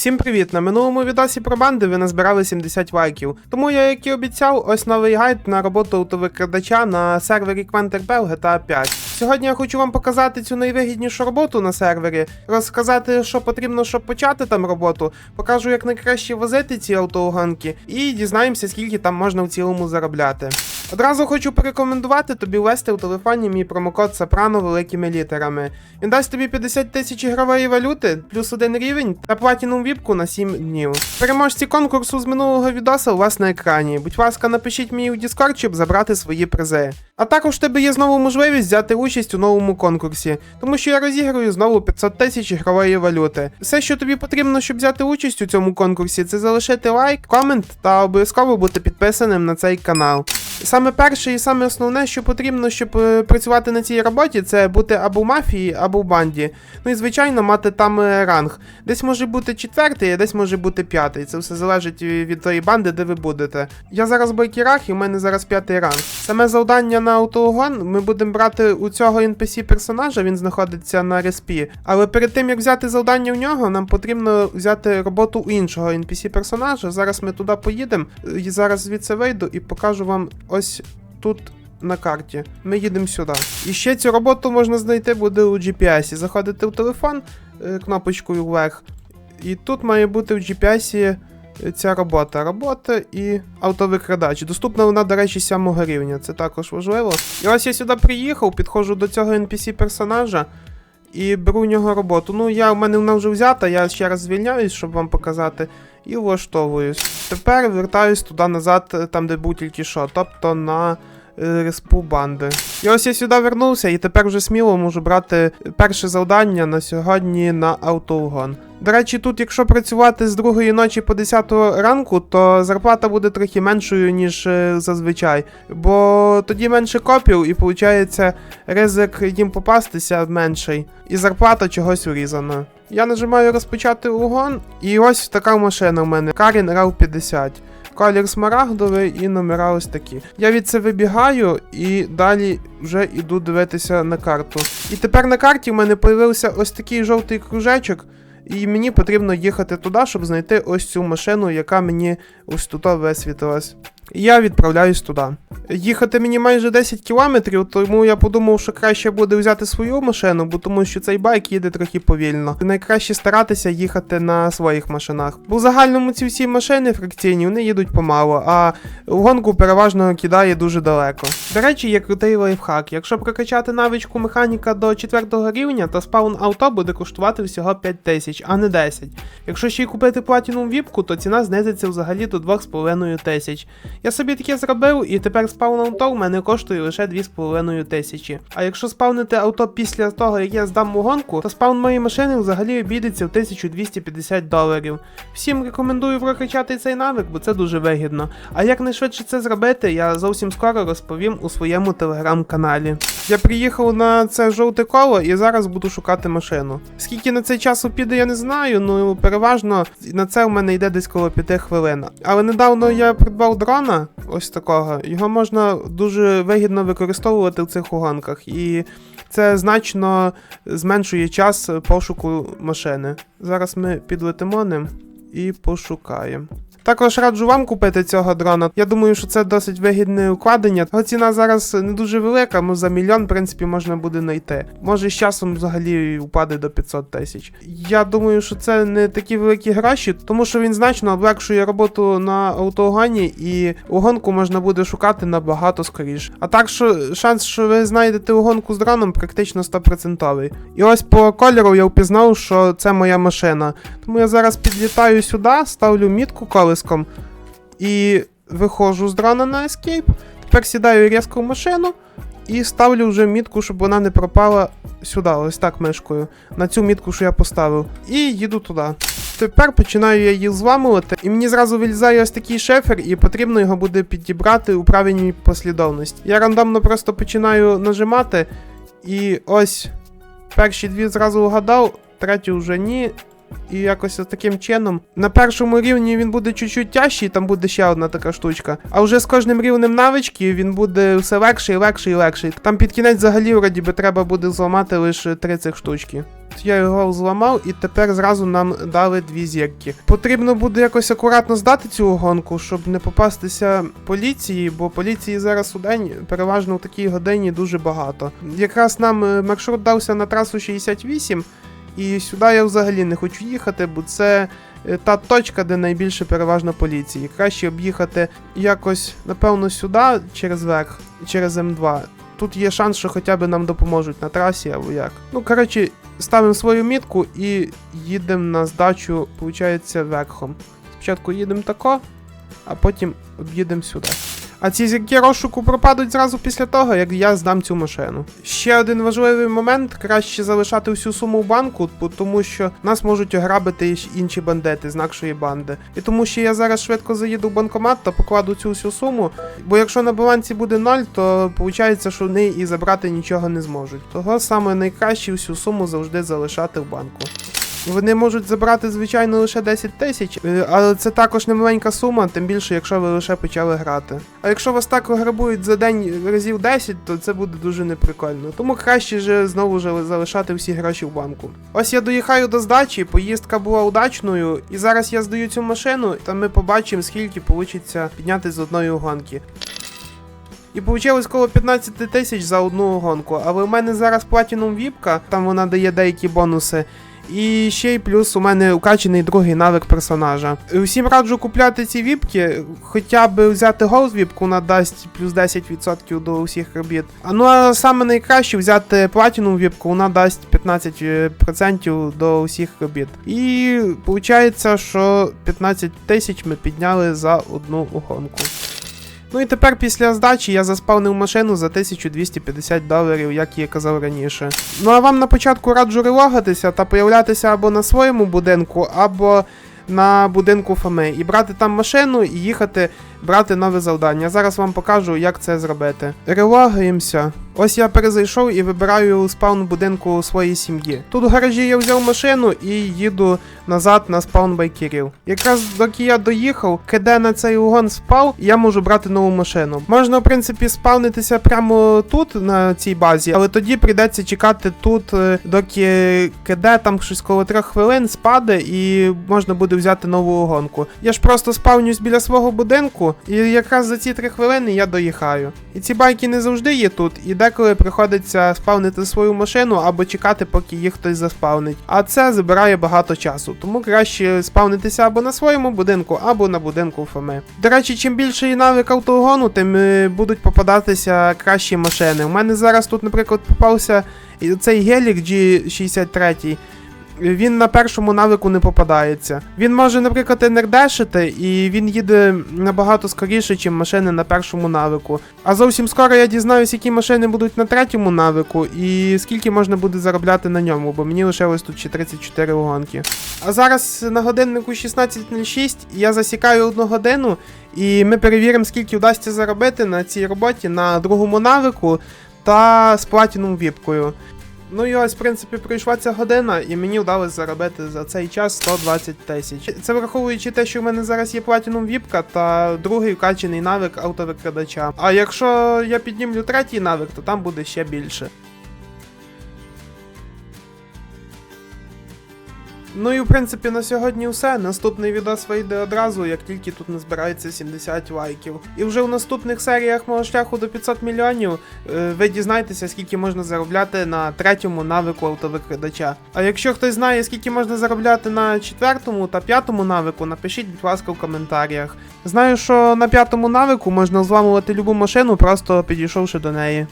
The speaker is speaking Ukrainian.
Всім привіт! На минулому відосі про банди ви назбирали 70 лайків. Тому я, як і обіцяв, ось новий гайд на роботу автовикрадача на сервері QuenterBell GTA 5. Сьогодні я хочу вам показати цю найвигіднішу роботу на сервері, розказати, що потрібно, щоб почати там роботу, покажу, як найкраще возити ці автоуганки, і дізнаємося, скільки там можна в цілому заробляти. Одразу хочу порекомендувати тобі ввести у телефоні мій промокод Сопрано великими літерами. Він дасть тобі 50 тисяч ігрової валюти, плюс один рівень та платінум віпку на 7 днів. Переможці конкурсу з минулого відоса у вас на екрані. Будь ласка, напишіть мені у Discord, щоб забрати свої призи. А також в тебе є знову можливість взяти участь у новому конкурсі, тому що я розіграю знову 500 тисяч ігрової валюти. Все, що тобі потрібно, щоб взяти участь у цьому конкурсі, це залишити лайк, комент та обов'язково бути підписаним на цей канал. Саме перше і саме основне, що потрібно, щоб е, працювати на цій роботі, це бути або в мафії, або в банді. Ну і звичайно, мати там е, ранг. Десь може бути четвертий, а десь може бути п'ятий. Це все залежить від від тої банди, де ви будете. Я зараз в і в мене зараз п'ятий ранг. Саме завдання на автоугон ми будемо брати у цього NPC персонажа, він знаходиться на респі. Але перед тим як взяти завдання у нього, нам потрібно взяти роботу у іншого NPC персонажа. Зараз ми туди поїдемо. І зараз звідси вийду і покажу вам ось тут. На карті. Ми їдемо сюди. І ще цю роботу можна знайти буде у GPS. Заходите в телефон е, кнопочкою вверх. І тут має бути в GPS е, ця робота. Робота і автовикрадач. Доступна вона, до речі, 7 рівня. Це також важливо. І ось я сюди приїхав, підходжу до цього NPC персонажа і беру у нього роботу. Ну, я, у мене вона вже взята, я ще раз звільняюсь, щоб вам показати, і влаштовуюсь. Тепер вертаюсь туди назад, е, там де був тільки що, тобто на е, респу банди. І ось я сюди вернувся, і тепер вже сміло можу брати перше завдання на сьогодні на автоугон. До речі, тут, якщо працювати з другої ночі по 10 ранку, то зарплата буде трохи меншою, ніж е, зазвичай. Бо тоді менше копів, і виходить ризик їм попастися менший. І зарплата чогось урізана. Я нажимаю розпочати угон, і ось така машина в мене. Карін RAV 50. Колір смарагдовий і номера ось такі. Я від це вибігаю і далі вже іду дивитися на карту. І тепер на карті в мене появився ось такий жовтий кружечок. І мені потрібно їхати туди, щоб знайти ось цю машину, яка мені ось тут висвітилась. Я відправляюсь туди. Їхати мені майже 10 кілометрів, тому я подумав, що краще буде взяти свою машину, бо тому що цей байк їде трохи повільно. Найкраще старатися їхати на своїх машинах. Бо в загальному ці всі машини фракційні вони їдуть помало, а гонку переважно кидає дуже далеко. До речі, є крутий лайфхак. Якщо прокачати навичку механіка до 4 рівня, то спаун авто буде коштувати всього 5 тисяч, а не 10. Якщо ще й купити платінум віпку, то ціна знизиться взагалі до 2,5 тисяч. Я собі таке зробив, і тепер спаун авто в мене коштує лише 2,5 тисячі. А якщо спавнити авто після того, як я здам гонку, то спаун моєї машини взагалі обійдеться в 1250 доларів. Всім рекомендую прокачати цей навик, бо це дуже вигідно. А як найшвидше це зробити, я зовсім скоро розповім у своєму телеграм-каналі. Я приїхав на це жовте коло і зараз буду шукати машину. Скільки на цей часу піде, я не знаю, ну переважно на це в мене йде десь коло 5 хвилин. Але недавно я придбав дрона, ось такого. Його можна дуже вигідно використовувати в цих угонках, і це значно зменшує час пошуку машини. Зараз ми підлетимо ним і пошукаємо. Також раджу вам купити цього дрона. Я думаю, що це досить вигідне укладення. Його ціна зараз не дуже велика, ну за мільйон, в принципі, можна буде знайти. Може, з часом взагалі впаде до 500 тисяч. Я думаю, що це не такі великі гроші, тому що він значно облегшує роботу на автогані, і угонку можна буде шукати набагато скоріше. А так що шанс, що ви знайдете угонку з дроном, практично 100%. І ось по кольору я впізнав, що це моя машина. Тому я зараз підлітаю сюди, ставлю мітку колиском і виходжу з дрона на Escape. Тепер сідаю різко в машину і ставлю вже мітку, щоб вона не пропала сюди, ось так мишкою, на цю мітку, що я поставив. І їду туди. Тепер починаю я її зламувати, і мені зразу вилізає ось такий шефер, і потрібно його буде підібрати у правильній послідовності. Я рандомно просто починаю нажимати, і ось перші дві зразу вгадав, третю вже ні. І якось таким чином. На першому рівні він буде чуть-чуть тяжчий, там буде ще одна така штучка. А вже з кожним рівнем навички він буде все легший, легший легший. Там під кінець взагалі вроді би треба буде зламати лише три цих штучки. Я його зламав, і тепер зразу нам дали дві зірки. Потрібно буде якось акуратно здати цю гонку, щоб не попастися поліції, бо поліції зараз у день переважно в такій годині дуже багато. Якраз нам е, маршрут дався на трасу 68, і сюди я взагалі не хочу їхати, бо це е, та точка, де найбільше переважно поліції. Краще об'їхати якось, напевно, сюди через верх, через М2. Тут є шанс, що хоча б нам допоможуть на трасі або як. Ну, коротше, ставимо свою мітку і їдемо на здачу, виходить, верхом. Спочатку їдемо тако, а потім об'їдемо сюди. А ці зірки розшуку пропадуть зразу після того, як я здам цю машину. Ще один важливий момент: краще залишати всю суму в банку, тому що нас можуть ограбити інші бандити з нашої банди. І тому що я зараз швидко заїду в банкомат та покладу цю всю суму. Бо якщо на балансі буде ноль, то виходить, що вони і забрати нічого не зможуть. Того саме найкраще всю суму завжди залишати в банку. Вони можуть забрати, звичайно, лише 10 тисяч, е, але це також не маленька сума, тим більше, якщо ви лише почали грати. А якщо вас так ограбують за день разів 10, то це буде дуже неприкольно. Тому краще же знову ж залишати всі гроші в банку. Ось я доїхаю до здачі, поїздка була удачною, і зараз я здаю цю машину, та ми побачимо, скільки вийде підняти з одної гонки. І вийшло коло 15 тисяч за одну гонку. Але в мене зараз платінум віпка, там вона дає деякі бонуси. І ще й плюс у мене укачений другий навик персонажа. Усім раджу купляти ці віпки, хоча б взяти голд віпку, вона дасть плюс 10% до усіх робіт. А ну а саме найкраще взяти платінум віпку, вона дасть 15% до усіх робіт. І виходить, що 15 тисяч ми підняли за одну гонку. Ну і тепер після здачі я заспавнив машину за 1250 доларів, як я казав раніше. Ну а вам на початку раджу релогатися та появлятися або на своєму будинку, або на будинку Фоми. І брати там машину і їхати брати нове завдання. Зараз вам покажу, як це зробити. Релогаємося. Ось я перезайшов і вибираю спаун будинку своєї сім'ї. Тут в гаражі я взяв машину і їду назад на спаун байкерів. Якраз доки я доїхав, киде на цей угон спав, я можу брати нову машину. Можна, в принципі, спавнитися прямо тут, на цій базі, але тоді прийдеться чекати тут, е, доки киде там щось коло трьох хвилин спаде, і можна буде взяти нову гонку. Я ж просто спавнюсь біля свого будинку, і якраз за ці три хвилини я доїхаю. І ці байки не завжди є тут, і деколи приходиться спавнити свою машину або чекати, поки їх хтось заспавнить. А це забирає багато часу, тому краще спавнитися або на своєму будинку, або на будинку Фоми. До речі, чим більший навик автогону, тим е, будуть попадатися кращі машини. У мене зараз тут, наприклад, попався цей гелік G63. Він на першому навику не попадається. Він може, наприклад, енердешити, і він їде набагато скоріше, ніж машини на першому навику. А зовсім скоро я дізнаюсь, які машини будуть на третьому навику, і скільки можна буде заробляти на ньому, бо мені лишилось тут ще 34 гонки. А зараз на годиннику 16.06 я засікаю одну годину, і ми перевіримо, скільки вдасться заробити на цій роботі на другому навику та з платіном віпкою. Ну і ось, в принципі, пройшла ця година, і мені вдалося заробити за цей час 120 тисяч. Це враховуючи те, що в мене зараз є платінум віпка та другий вкачений навик автовикрадача. А якщо я піднімлю третій навик, то там буде ще більше. Ну і в принципі на сьогодні все. Наступний відос вийде одразу, як тільки тут назбирається 70 лайків. І вже в наступних серіях мого шляху до 500 мільйонів е, ви дізнаєтеся, скільки можна заробляти на третьому навику автовикрадача. А якщо хтось знає, скільки можна заробляти на четвертому та п'ятому навику, напишіть, будь ласка, в коментарях. Знаю, що на п'ятому навику можна зламувати любу машину, просто підійшовши до неї.